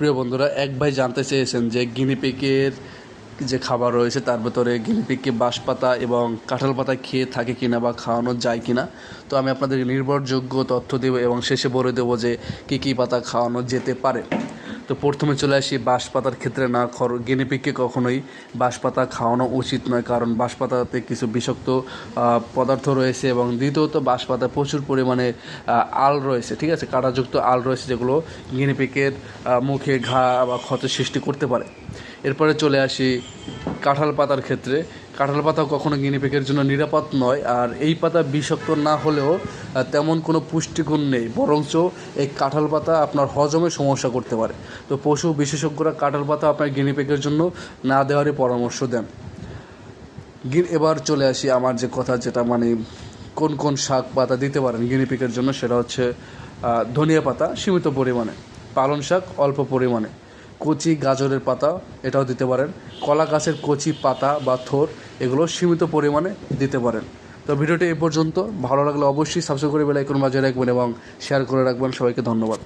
প্রিয় বন্ধুরা, এক ভাই জানতে চেয়েছেন যে গিনিপিকের যে খাবার রয়েছে, তার ভেতরে গিনিপিককে বাঁশ পাতা এবং কাঁঠাল পাতা খেয়ে থাকে কিনা বা খাওয়ানো যায় কিনা? তো আমি আপনাদেরকে নির্ভরযোগ্য তথ্য দেবো এবং শেষে বলে দেবো যে কী কী পাতা খাওয়ানো যেতে পারে। তো প্রথমে চলে আসি বাঁশ পাতার ক্ষেত্রে না, খর গিনিপিককে কখনোই বাঁশ পাতা খাওয়ানো উচিত নয়, কারণ বাঁশ পাতাতে কিছু বিষাক্ত পদার্থ রয়েছে এবং দ্বিতীয়ত বাঁশ পাতায় প্রচুর পরিমাণে আল রয়েছে, ঠিক আছে? কাঁটাযুক্ত আল রয়েছে যেগুলো গিনিপিকের মুখে ঘা বা ক্ষতের সৃষ্টি করতে পারে। এরপরে চলে আসি কাঁঠাল পাতার ক্ষেত্রে। কাঁঠাল পাতা কখনো গিনিপিকের জন্য নিরাপদ নয়। আর এই পাতা বিষাক্ত না হলেও তেমন কোনো পুষ্টিগুণ নেই। বরঞ্চ এই কাঁঠাল পাতা আপনার হজমে সমস্যা করতে পারে। তো পশু বিশেষজ্ঞরা কাঁঠাল পাতা আপনার গিনিপিকের জন্য না দেওয়ারই পরামর্শ দেন। এবার চলে আসি আমার যে কথা যেটা মানে কোন কোন শাক পাতা দিতে পারেন গিনিপিকের জন্য, সেটা হচ্ছে ধনিয়া পাতা সীমিত পরিমাণে পালং শাক অল্প পরিমাণে। কচি গাজরের পাতা, এটাও দিতে পারেন। কলা গাছের কচি পাতা বা থোর, এগুলো সীমিত পরিমাণে দিতে পারেন। তো ভিডিওটি এ পর্যন্ত। ভালো লাগলে অবশ্যই সাবস্ক্রাইব করে বেলাইকন বাজিয়ে রাখবেন এবং শেয়ার করে রাখবেন। সবাইকে ধন্যবাদ।